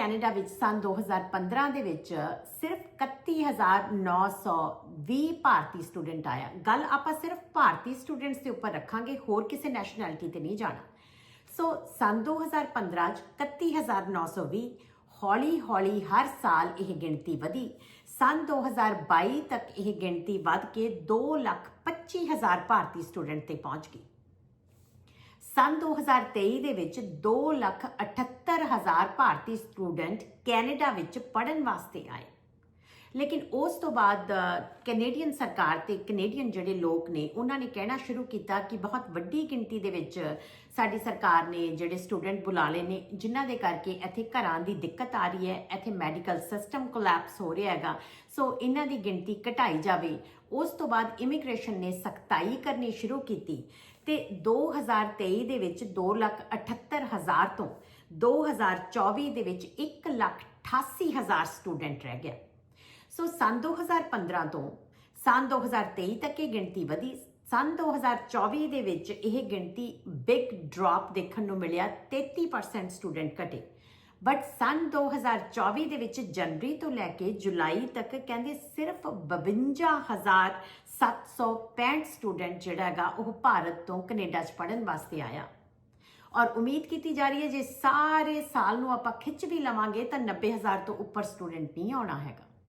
Canada ਵਿੱਚ ਸਨ 2015 ਦੇ ਵਿੱਚ ਸਿਰਫ 31920 ਭਾਰਤੀ ਸਟੂਡੈਂਟ ਆਇਆ। ਗੱਲ ਆਪਾਂ ਸਿਰਫ ਭਾਰਤੀ ਸਟੂਡੈਂਟਸ ਦੇ ਉੱਪਰ ਰੱਖਾਂਗੇ, ਹੋਰ ਕਿਸੇ ਨੈਸ਼ਨੈਲਿਟੀ ਤੇ ਨਹੀਂ ਜਾਣਾ। ਸੋ ਸਨ 2015 ਚ 31920 ਹੌਲੀ ਹੌਲੀ ਹਰ ਸਾਲ ਇਹ ਗਿਣਤੀ ਵਧੀ। ਸਨ 2022 ਤੱਕ ਇਹ ਗਿਣਤੀ ਵੱਧ ਕੇ 225000 ਭਾਰਤੀ ਸਟੂਡੈਂਟ ਤੇ ਪਹੁੰਚ ਗਈ। ਸਨ 2023 ਦੇ ਵਿੱਚ 278000 ਭਾਰਤੀ ਸਟੂਡੈਂਟ ਕੈਨੇਡਾ ਵਿੱਚ ਪੜ੍ਹਨ ਵਾਸਤੇ ਆਏ। ਲੇਕਿਨ ਉਸ ਤੋਂ ਬਾਅਦ ਕੈਨੇਡੀਅਨ ਸਰਕਾਰ ਤੇ ਕੈਨੇਡੀਅਨ ਜਿਹੜੇ ਲੋਕ ਨੇ, ਉਹਨਾਂ ਨੇ ਕਹਿਣਾ ਸ਼ੁਰੂ ਕੀਤਾ ਕਿ ਬਹੁਤ ਵੱਡੀ ਗਿਣਤੀ ਦੇ ਵਿੱਚ ਸਾਡੀ ਸਰਕਾਰ ਨੇ ਜਿਹੜੇ ਸਟੂਡੈਂਟ ਬੁਲਾ ਲਏ ਨੇ, ਜਿਨ੍ਹਾਂ ਦੇ ਕਰਕੇ ਇੱਥੇ ਘਰਾਂ ਦੀ ਦਿੱਕਤ ਆ ਰਹੀ ਹੈ, ਇੱਥੇ ਮੈਡੀਕਲ ਸਿਸਟਮ ਕੋਲੈਪਸ ਹੋ ਰਿਹਾ ਹੈਗਾ। ਸੋ ਇਹਨਾਂ ਦੀ ਗਿਣਤੀ ਘਟਾਈ ਜਾਵੇ। ਉਸ ਤੋਂ ਬਾਅਦ ਇਮੀਗ੍ਰੇਸ਼ਨ ਨੇ ਸਖਤਾਈ ਕਰਨੀ ਸ਼ੁਰੂ ਕੀਤੀ ਤੇ 2023 ਦੇ ਵਿੱਚ 278000 ਤੋਂ 2024 ਦੇ ਵਿੱਚ 188000 ਸਟੂਡੈਂਟ ਰਹਿ ਗਿਆ। ਸੋ ਸੰਨ 2015 ਤੋਂ ਸੰਨ 2023 ਤੱਕ ਇਹ ਗਿਣਤੀ ਵਧੀ। ਸੰਨ 2024 ਦੇ ਵਿੱਚ ਇਹ ਗਿਣਤੀ ਬਿਗ ਡ੍ਰੌਪ ਦੇਖਣ ਨੂੰ ਮਿਲਿਆ 33% ਸਟੂਡੈਂਟ ਘਟੇ। ਬਟ ਸੰਨ 2024 ਦੇ ਵਿੱਚ ਜਨਵਰੀ ਤੋਂ ਲੈ ਕੇ ਜੁਲਾਈ ਤੱਕ ਕਹਿੰਦੇ ਸਿਰਫ 52765 ਸਟੂਡੈਂਟ ਜਿਹੜਾ ਹੈਗਾ, ਉਹ ਭਾਰਤ ਤੋਂ ਕੈਨੇਡਾ 'ਚ ਪੜਨ ਵਾਸਤੇ ਆਇਆ। ਔਰ ਉਮੀਦ ਕੀਤੀ ਜਾ ਰਹੀ ਹੈ, ਜੇ ਸਾਰੇ ਸਾਲ ਨੂੰ ਆਪਾਂ ਖਿੱਚ ਵੀ ਲਵਾਂਗੇ ਤਾਂ 90000 ਤੋਂ ਉੱਪਰ ਸਟੂਡੈਂਟ ਨਹੀਂ ਆਉਣਾ ਹੈਗਾ।